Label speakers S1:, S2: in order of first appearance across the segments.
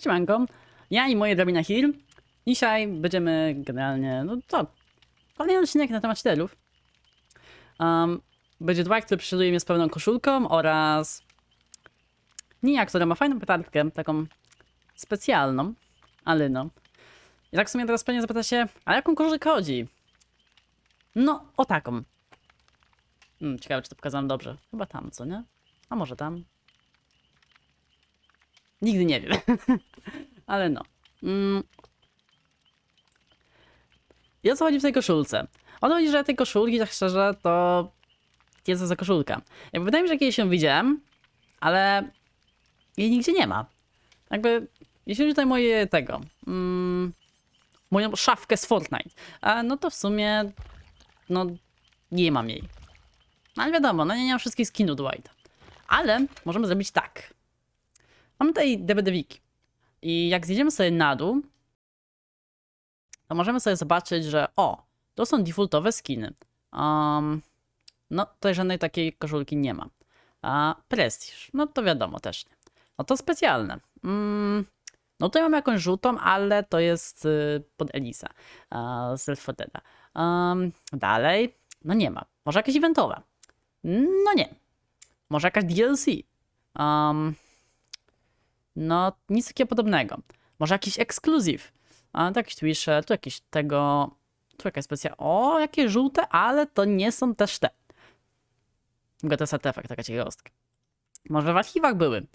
S1: Siemanko, ja i moje drabina Hill. Dzisiaj będziemy generalnie, no co, kolejny odcinek na temat czterów. Um, będzie Dwight, który prześladuje mnie z pełną koszulką oraz Nia, która ma fajną petardkę, taką specjalną, ale no. I tak w sumie teraz pewnie zapyta się, a jaką koszulkę chodzi? No, o taką. Hmm, ciekawe, czy to pokazałem dobrze. Chyba tam, co nie? A może tam? Nigdy nie wiem. Ale no. Mm. I o co chodzi w tej koszulce? O to chodzi, że tej koszulki, tak szczerze, to jest za koszulka. Jakby wydaje mi się, że kiedyś ją widziałem, ale jej nigdzie nie ma. Jakby, jeśli chodzi tutaj moje tego, mm, moją szafkę z Fortnite, a no to w sumie, no, nie mam jej. No ale wiadomo, no nie mam wszystkich skinów Dwighta. Ale możemy zrobić tak. Mamy tutaj DBD Wiki. I jak zjedziemy sobie na dół, to możemy sobie zobaczyć, że o, to są defaultowe skiny. Um, no, tutaj żadnej takiej koszulki nie ma. A prestiż, no to wiadomo też nie. No to specjalne. Mm, no tutaj mamy jakąś żółtą, ale to jest y, pod Elisa uh, z Left 4 Deada. Um, dalej, no nie ma. Może jakieś eventowe? No nie. Może jakaś DLC? Um, no, nic takiego podobnego. Może jakiś ekskluzyw. A to jakiś Twitter, tu jakieś tego. Tu jakaś specja. O, jakie żółte, ale to nie są też te. Ogóle to taka ciekawostka. Może w archiwach były.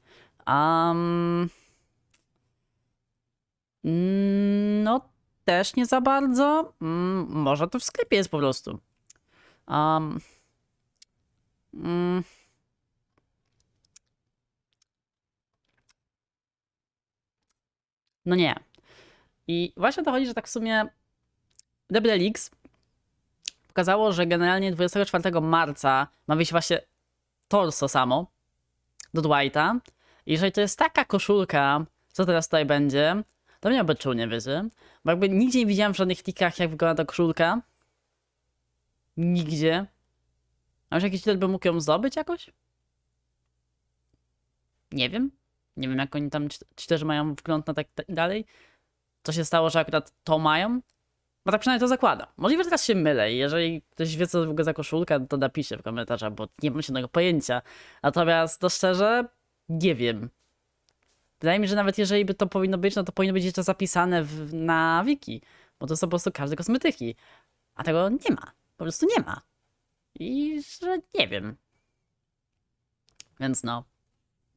S1: Um, no, też nie za bardzo. Mm, może to w sklepie jest po prostu. Um, mm, No nie. I właśnie o to chodzi, że tak w sumie DBLX pokazało, że generalnie 24 marca ma wyjść właśnie torso samo do Dwighta. I jeżeli to jest taka koszulka, co teraz tutaj będzie, to mnie czuł nie wyzy. Bo jakby nigdzie nie widziałem w żadnych tikach, jak wygląda ta koszulka. Nigdzie. A już jakiś tytuł by mógł ją zdobyć jakoś? Nie wiem. Nie wiem, jak oni tam, czy, też mają wgląd na tak tak dalej. Co się stało, że akurat to mają? Bo tak przynajmniej to zakłada. Możliwe, że teraz się mylę jeżeli ktoś wie, co w ogóle za koszulka, to napisze w komentarzach, bo nie mam żadnego pojęcia. Natomiast to szczerze, nie wiem. Wydaje mi się, że nawet jeżeli by to powinno być, no to powinno być jeszcze zapisane w, na wiki. Bo to są po prostu każde kosmetyki. A tego nie ma. Po prostu nie ma. I że nie wiem. Więc no.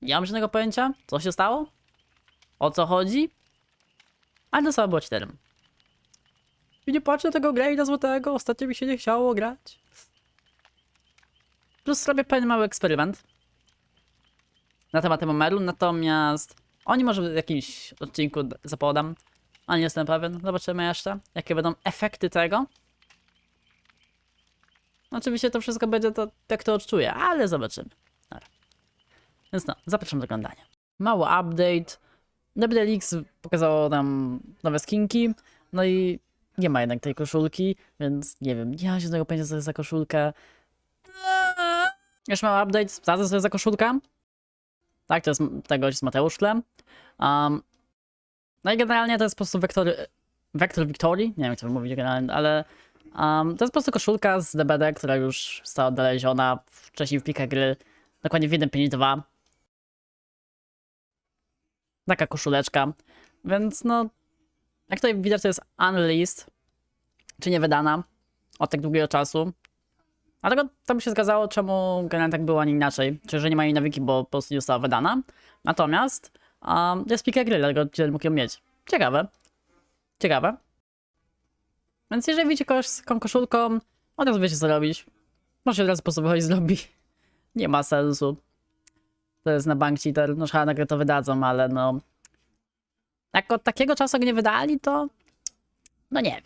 S1: Nie mam żadnego pojęcia, co się stało, o co chodzi, ale to samo było 4. I nie patrzę tego Grade'a złotego, ostatnio mi się nie chciało grać. Plus zrobię pewien mały eksperyment na temat Emerald, natomiast oni może w jakimś odcinku zapodam, ale nie jestem pewien. Zobaczymy jeszcze, jakie będą efekty tego. Oczywiście to wszystko będzie to, jak to odczuję, ale zobaczymy. Więc no, zapraszam do oglądania. Mały update. DBDLX pokazało nam nowe skinki, no i nie ma jednak tej koszulki, więc nie wiem, nie mam żadnego pojęcia co jest za koszulka. Jeszcze mały update, to jest za koszulka. Tak, to jest tego z Mateusz tle. Um, no i generalnie to jest po prostu wektor, wektor Victorii, nie wiem jak to mówić generalnie, ale um, to jest po prostu koszulka z DBD, która już została odnaleziona wcześniej w plikach gry, dokładnie w 1.5.2. Taka koszuleczka. Więc no, jak tutaj widać, to jest unreleased, czy nie wydana od tak długiego czasu. Dlatego to by się zgadzało, czemu generalnie tak było, a nie inaczej. Czy że nie ma jej na wiki, bo po prostu nie została wydana. Natomiast um, jest plika gry, dlatego cię mógł ją mieć. Ciekawe. Ciekawe. Więc jeżeli widzicie kogoś z taką koszulką, od razu wiecie co robić. Możecie od razu po prostu wychodzić z lobby. Nie ma sensu. To jest na bank cheater. No szkoda, nagle to wydadzą, ale no... Jak od takiego czasu go nie wydali, to... No nie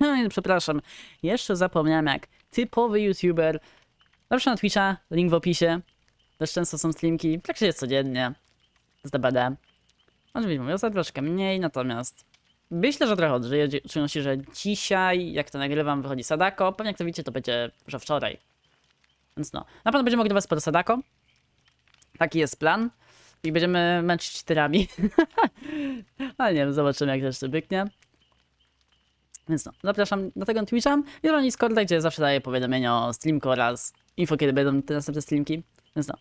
S1: wiem. Przepraszam. Jeszcze zapomniałem jak typowy youtuber. Zawsze na Twitcha, link w opisie. Też często są streamki. Jest codziennie. Z DBD. Oczywiście mówię, ostatnio troszkę mniej, natomiast... Myślę, że trochę odżyję. w szczególności, że dzisiaj, jak to nagrywam, wychodzi Sadako. Pewnie jak to widzicie, to będzie że wczoraj. Więc no. Na pewno będziemy mogli was sporo Sadako. Taki jest plan. I będziemy męczyć cheaterami. Ale nie wiem, zobaczymy jak jeszcze byknie. Więc no, zapraszam na tego Twitcha i na Discorda, gdzie zawsze daję powiadomienia o streamku oraz info, kiedy będą te następne streamki. Więc no.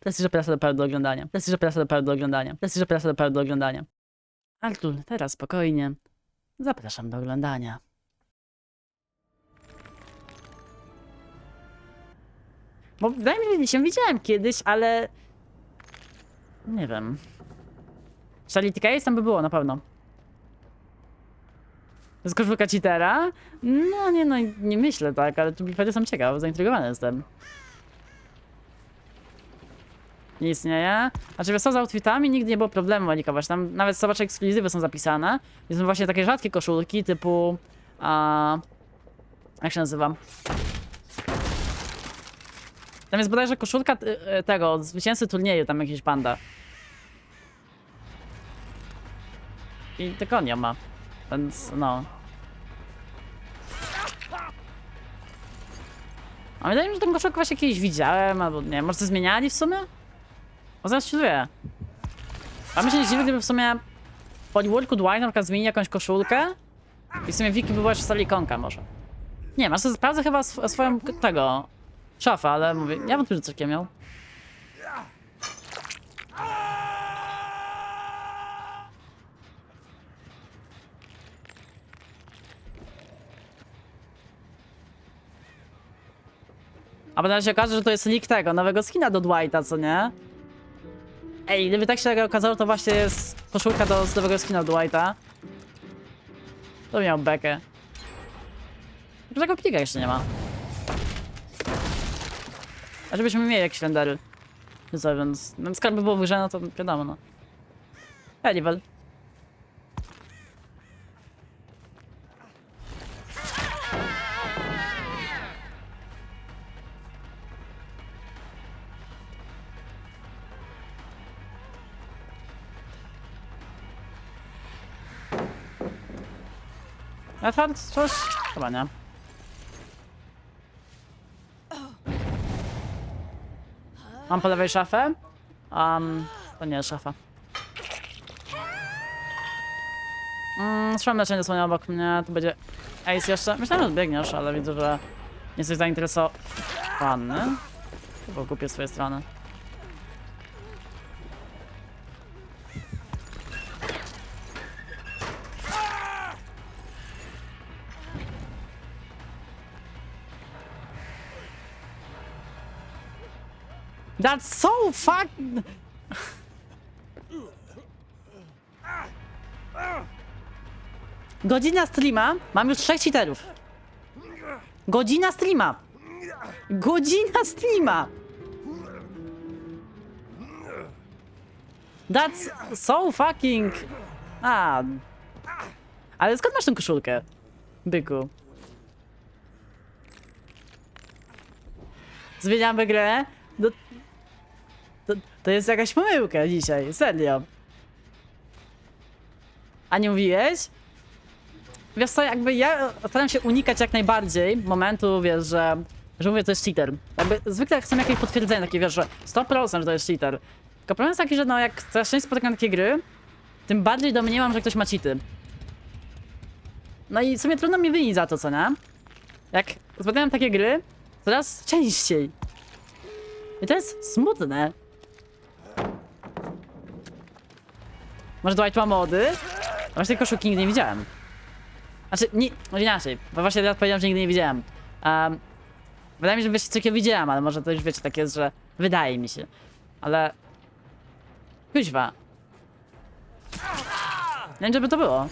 S1: Prestiże prasa do do oglądania. Prestiże prasa do do oglądania. Prestiże prasa do do oglądania. Artur, teraz spokojnie. Zapraszam do oglądania. Bo wydaje mi się, że się widziałem kiedyś, ale... Nie wiem. Charity Case tam by było na pewno. Z koszulka cheatera? No nie, no nie myślę tak, ale tu pewnie sam ciekaw, zaintrygowany jestem. Nie istnieje. Znaczy wiesz co, z outfitami nigdy nie było problemu manikować. Tam nawet zobacz ekskluzywy są zapisane. I są właśnie takie rzadkie koszulki typu... A, jak się nazywa? Tam jest bodajże koszulka y, y, tego, zwycięzcy turnieju, tam jakiś panda. I tylko nie ma. Więc no. A wydaje mi się, że tą koszulkę właśnie kiedyś widziałem, albo nie może zmieniali w sumie? O, zaraz dowie. A mi się nie gdyby w sumie po Worku Dwight na przykład zmienili jakąś koszulkę i w sumie Wiki by była jeszcze Salikonka może. Nie, masz sprawdzę chyba sw swoją tego szafę, ale mówię, ja wątpię, że coś miał. A potem się okaże, że to jest leak tego, nowego skina do Dwighta, co nie? Ej, gdyby tak się okazało, to właśnie jest koszulka do z nowego skina do Dwighta. To miał bekę. Tego plika jeszcze nie ma. A żebyśmy mieli jakieś rendery. Co, więc... No, skarb by było w grze, no to wiadomo, no. Level. Edward, coś? Chyba nie. Mam po lewej szafę. Um, to nie jest szafa. Mm, trzymam leczenie słonia obok mnie, tu będzie Ace jeszcze. Myślałem, że biegniesz, ale widzę, że nie jesteś zainteresowany. Chyba kupię swoje strony. That's so fuck... Godzina streama. Mam już trzech cheaterów. Godzina streama. Godzina streama. That's so fucking... A. Ale skąd masz tę koszulkę? Byku. Zmieniamy grę? No, to, to jest jakaś pomyłka dzisiaj, serio. A nie mówiłeś? Wiesz co, jakby ja staram się unikać jak najbardziej momentu, wiesz, że, że mówię, to jest cheater. Jakby zwykle chcę jakieś potwierdzenie, takie wiesz, że 100% że to jest cheater. Tylko problem jest taki, że no jak coraz częściej spotykam takie gry, tym bardziej domniemam, że ktoś ma cheaty. No i w sumie trudno mi wynić za to, co nie? Jak spotykam takie gry, coraz częściej. I to jest smutne. Może Dwight ma mody? A Właśnie tej koszulki nigdy nie widziałem. Znaczy, nie, może inaczej, bo właśnie teraz powiedziałem, że nigdy nie widziałem. Um, wydaje mi się, że wiecie, co widziałem, ale może to już wiecie, tak jest, że wydaje mi się. Ale... Kuźwa. Nie wiem, żeby to było.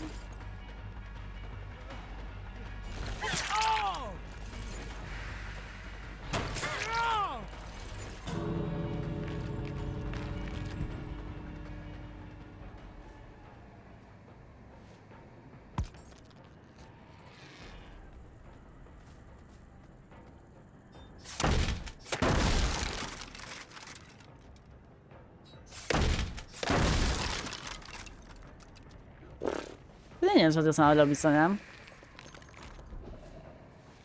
S1: Nie wiem, co to samo robić, co nie?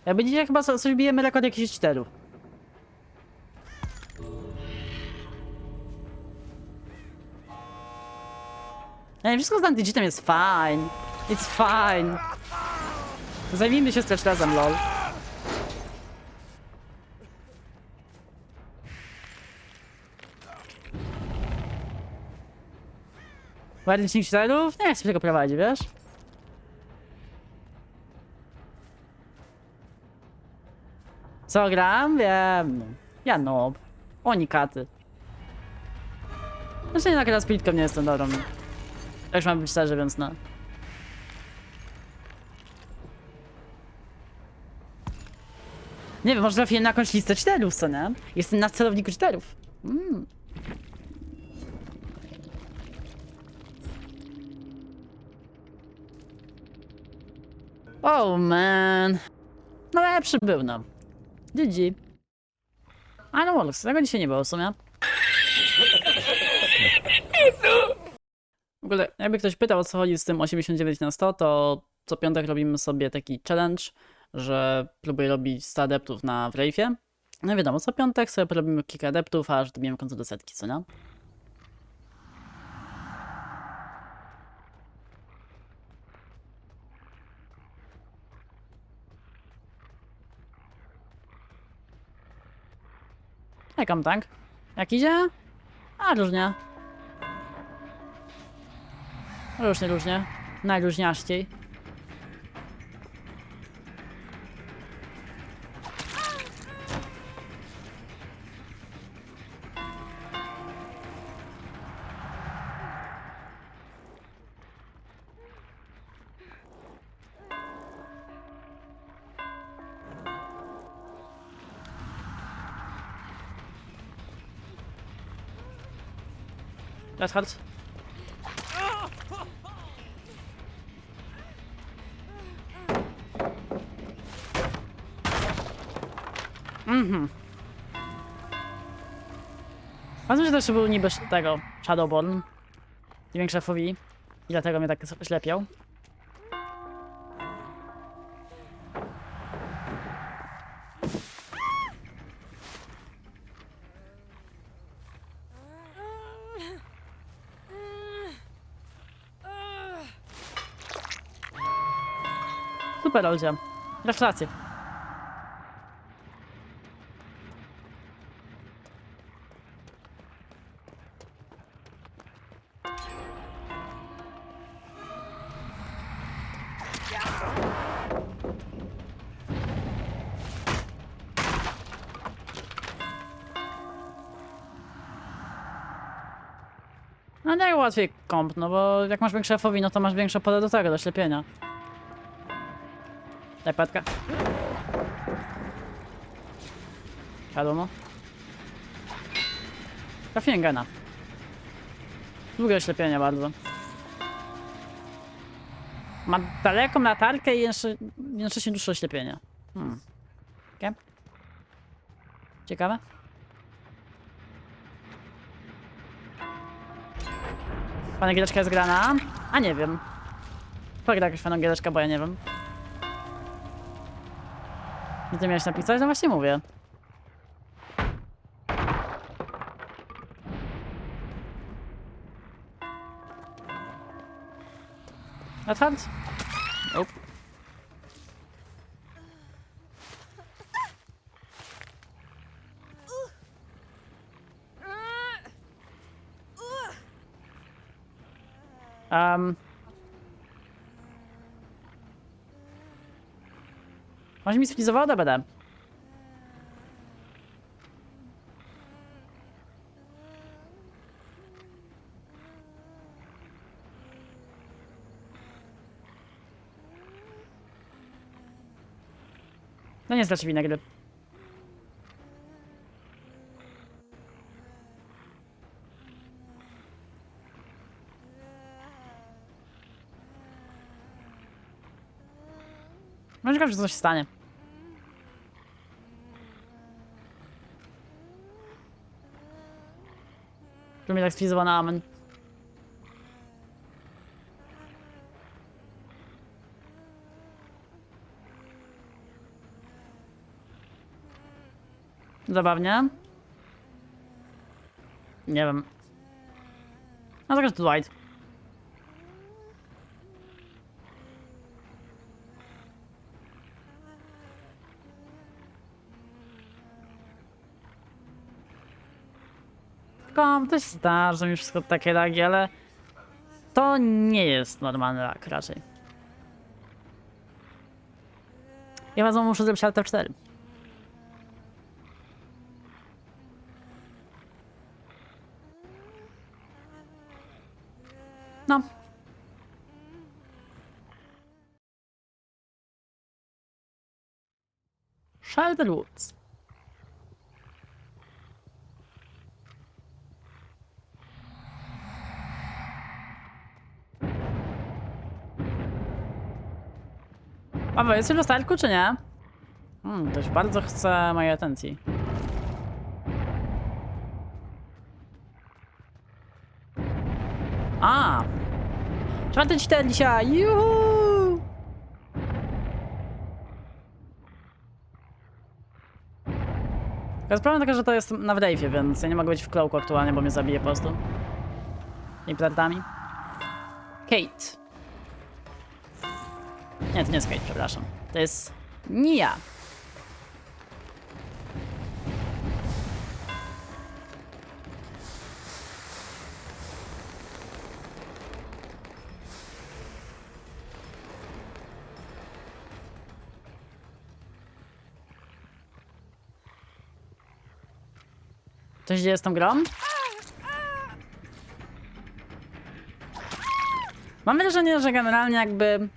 S1: Jakby dzisiaj chyba co- coś bijemy rekord jakichś czterów. Ej, wszystko z antycheatem jest fine. It's fine. Zajmijmy się stretchlesem, lol. Ładny celów? Nie chcę tego prowadzić, wiesz? Co gram? Wiem. Ja noob. Oni katy. Znaczy jednak raz splitką nie jestem dobrą. Już mam być szczerzy, więc no. Nie wiem, może trafiłem na jakąś listę czterów, co nie? Jestem na celowniku czterów. Mm. Oh man. No lepszy był, no. GG. A no Wolves, tego dzisiaj nie było w sumie. W ogóle, jakby ktoś pytał o co chodzi z tym 89 na 100, to co piątek robimy sobie taki challenge, że próbuję robić 100 adeptów na Wraithie. No wiadomo, co piątek sobie porobimy kilka adeptów, aż dobijemy w końcu do setki, co nie? Jak tam tank? Jak idzie? A, różnie. Różnie, różnie. Najróżniaściej. Red Heart. Mhm. Ważne, że też był niby tego Shadowborn. Większe FOV. I dlatego mnie tak ślepiał. Super, Oldzia. Gratulacje. No najłatwiej komp, no bo jak masz większe FOV, no to masz większe pole do tego, do ślepienia. Daj patka. Wiadomo. Trafiłem gena. Długie oślepienie bardzo. Ma daleką latarkę i jeszcze, jednocześnie dłuższe oślepienie. Hmm. Okay. Ciekawe? Pana giereczka jest grana? A nie wiem. Pogra jakaś giereczka, bo ja nie wiem. I ty miałeś napisać? No właśnie mówię. Advance? Nope. Um. Może mi sfrizowało DBD. No nie straci wina gry. Ciekawe, że coś stanie. Mnie tak amen. Zabawnie. Nie wiem. No tak, że to Dwight. No, to się zdarza mi wszystko takie lagi, ale to nie jest normalny lag raczej. Ja was muszę zrobić Alt F4. No. Shelter Woods. Paweł, jesteś w dostarku, czy nie? Hmm, ktoś bardzo chce mojej atencji. A! Czwarty cztery dzisiaj! Juhu! Tylko Sprawa taka, że to jest na wdejfie, więc ja nie mogę być w klołku aktualnie, bo mnie zabije po prostu. Implantami. Kate. Nie, to nie jest Kate, przepraszam. To jest Nia. Co się dzieje z tą grą? Mam wrażenie, że generalnie jakby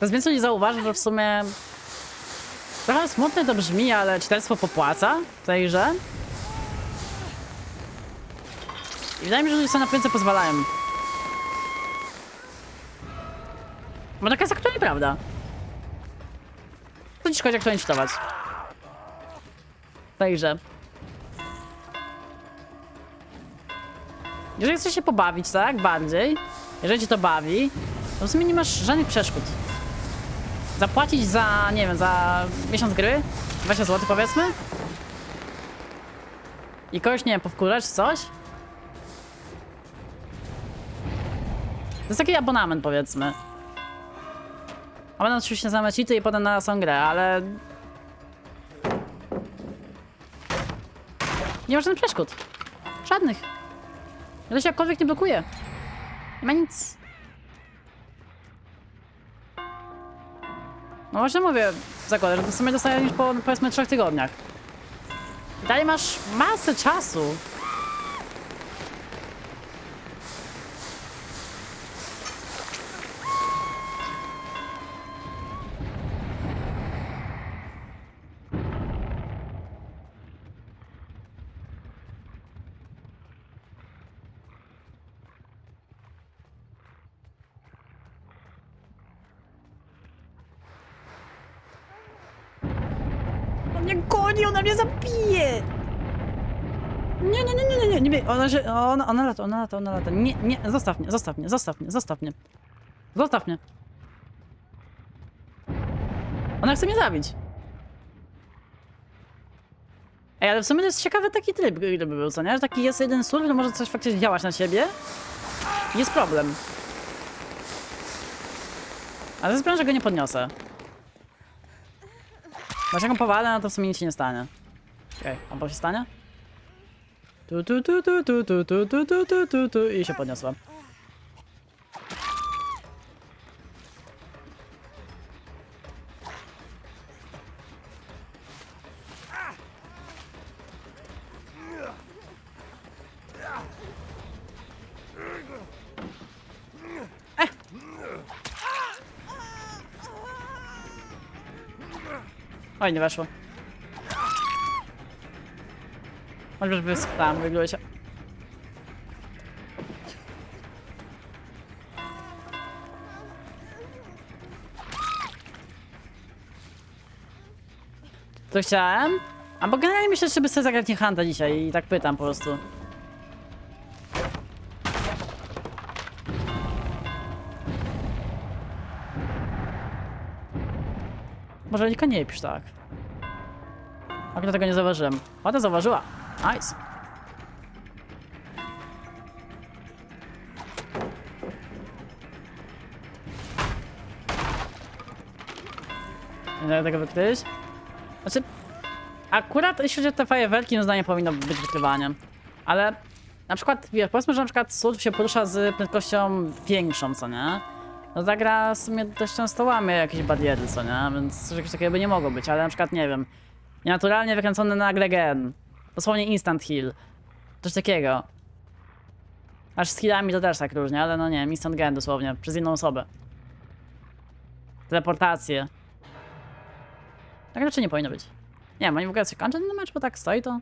S1: Teraz więcej nie zauważy, że w sumie trochę smutne to brzmi, ale czytelstwo popłaca w tej grze. I wydaje mi się, że sobie na więcej pozwalają. Bo taka jest aktualnie prawda. To ci szkodzi aktualnie czytować. W tej grze. Jeżeli chcesz się pobawić, tak? Bardziej. Jeżeli cię to bawi, to w sumie nie masz żadnych przeszkód zapłacić za, nie wiem, za miesiąc gry? 20 zł powiedzmy? I kogoś, nie wiem, powkurzać czy coś? To jest taki abonament powiedzmy. Abonament oczywiście za cheaty i potem na samą grę, ale... Nie ma żadnych przeszkód. Żadnych. To się jakkolwiek nie blokuje. Nie ma nic. No właśnie mówię, zakładam, że to w sumie dostaję już po powiedzmy trzech tygodniach. Dalej masz masę czasu. On mnie goni, ona mnie zabije! Nie, nie, nie, nie, nie, nie, nie, ona się, ona, ona lata, ona lata, ona lata. Nie, nie, zostaw mnie, zostaw mnie, zostaw mnie, zostaw mnie. Zostaw mnie. Ona chce mnie zabić. Ej, ale w sumie to jest ciekawy taki tryb gry by był, co nie? Że taki jest jeden surf, to może coś faktycznie działać na siebie. Jest problem. Ale sprawa, że go nie podniosę. Masz jaką powalę, no to w sumie nic się nie stanie. Okay, on się stanie? Tu tu tu tu tu tu tu tu tu tu tu tu i się podniosła. Eh. Oj, nie weszło. Może wyschłam, wygląda się. To chciałem? A bo generalnie myślę, żeby sobie zagrać nie Hanta dzisiaj i tak pytam po prostu. Może nie pisz tak. Akurat tego nie zauważyłem. Ładna zauważyła. Nice. Tego wykryć. Znaczy, akurat jeśli chodzi o te fajerwerki, no zdanie powinno być wykrywaniem. Ale na przykład, wiesz, powiedzmy, że na przykład Sulf się porusza z prędkością większą, co nie? No ta gra w sumie dość często łamie jakieś bariery, co nie? Więc czegoś takiego by nie mogło być, ale na przykład, nie wiem, nienaturalnie wykręcony nagle gen, dosłownie instant heal, coś takiego. Aż z healami to też tak różnie, ale no nie instant gen dosłownie, przez inną osobę. Teleportację. Tak raczej nie powinno być. Nie wiem, oni w ogóle się kończą ten mecz, bo tak stoi to.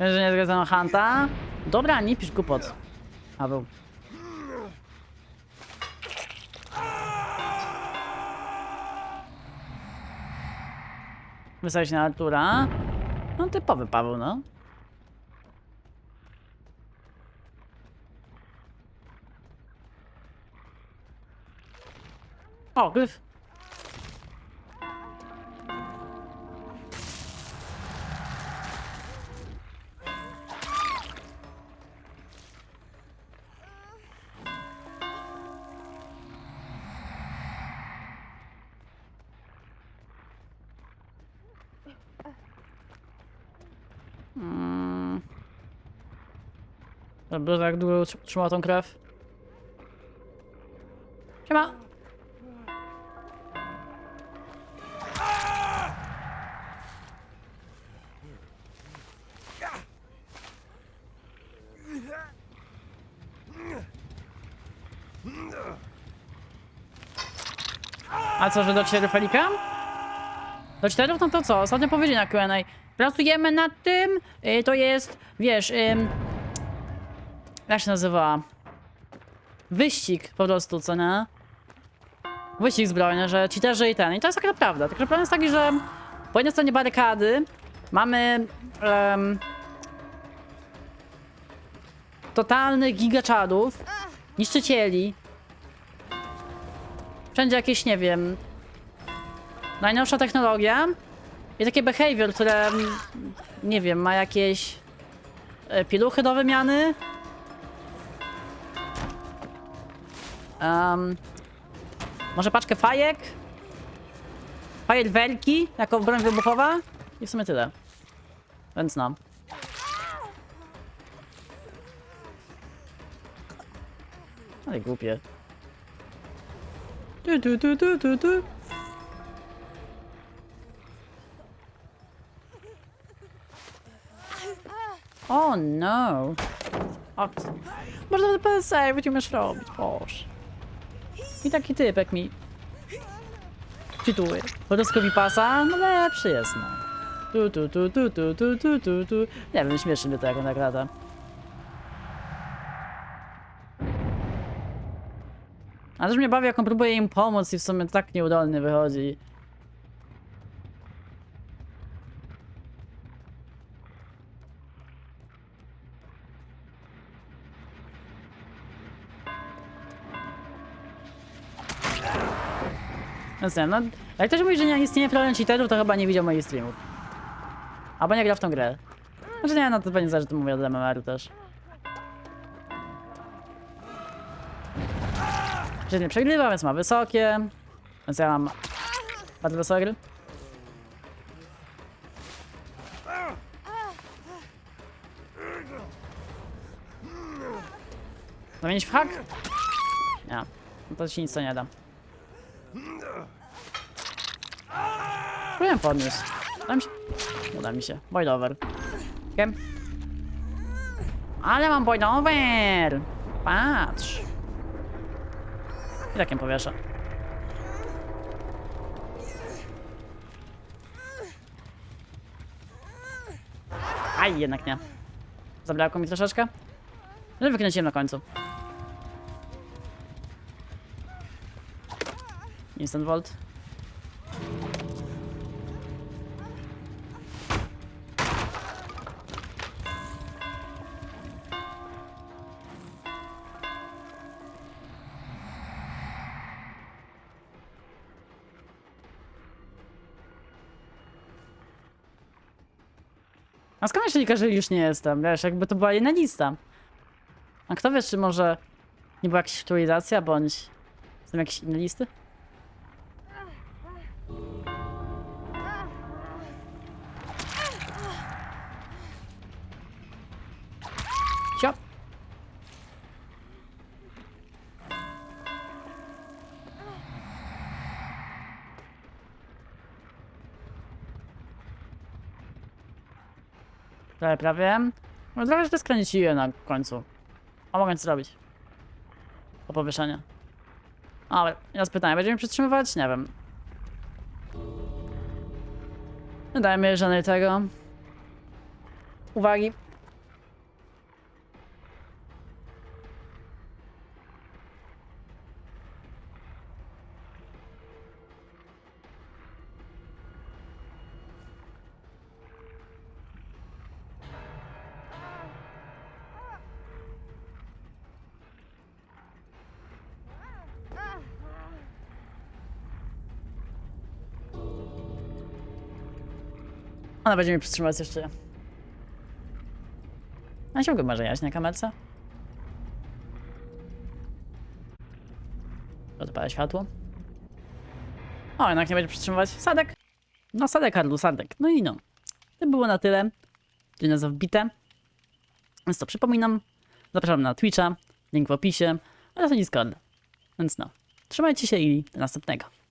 S1: Wiesz, że nie zgadzono Hanta? Dobra, nie pisz głupot. A był. Wysadzić na Artura. No typowy Paweł, no. O, gryf. Dobrze, tak długo tr- trzymał tą krew. Siema. A co, że do czterech Felika? Do czterech? No to co? Ostatnio powiedzieli na Q&A. Pracujemy nad tym. y, to jest, wiesz, jak się nazywa? Wyścig po prostu, co nie? Wyścig zbrojny, że cheaterzy i ten. I to jest taka prawda. Tylko problem jest taki, że po jednej stronie barykady mamy em, totalnych gigaczadów, niszczycieli. Wszędzie jakieś, nie wiem, najnowsza technologia i takie behavior, które, mm, nie wiem, ma jakieś e, pieluchy do wymiany. Um, może paczkę fajek? Fajerwerki jako broń wybuchowa? I w sumie tyle. Więc no. Ale głupie. Tu, tu, tu, tu, tu, tu. O no. O, można ten PSA, będziemy robić, boż. I taki typek mi czytuje. Horoskopi pasa? No lepszy jest, no. Tu, tu, tu, tu, tu, tu, tu, tu, tu. Nie wiem, śmieszy mnie to jak on tak lata. A też mnie bawi, jak on próbuje im pomóc i w sumie tak nieudolny wychodzi. Nie, no, jak ktoś mówi, że nie istnieje problem cheaterów, to chyba nie widział moich streamów. Albo nie gra w tą grę. Znaczy nie, no to pewnie zależy, to mówię od MMR-u też. Że nie przegrywa, więc ma wysokie. Więc ja mam bardzo wysokie. Zamienić w hak? Nie. No to ci nic to nie da. Próbuję podnieść. Uda mi się. Uda mi się. Boilover. Kiem? Ale mam boilover! Patrz. I takiem powieszę. Aj, jednak nie. Zabrakło mi troszeczkę. Ale wykręciłem na końcu. Instant Volt. A skąd się że już nie jestem? Wiesz, jakby to była jedna lista. A kto wie, czy może Nie była jakaś aktualizacja, bądź są jakieś inne listy? Prawie, prawie. No trochę to skręciłem na końcu. A mogę coś zrobić. Po powieszeniu. Ale, teraz pytanie, będziemy przytrzymywać? Nie wiem. Nie dajmy żadnej tego. Uwagi. Ona będzie mi przytrzymywać jeszcze. A się może jaś na kamerce? Odpala światło. O, jednak nie będzie przytrzymywać. Sadek. No, sadek, Karlu, sadek. No i no. To było na tyle. Dzień nas wbite. Więc to przypominam. Zapraszam na Twitcha. Link w opisie. Oraz na Discord. Więc no. Trzymajcie się i do następnego.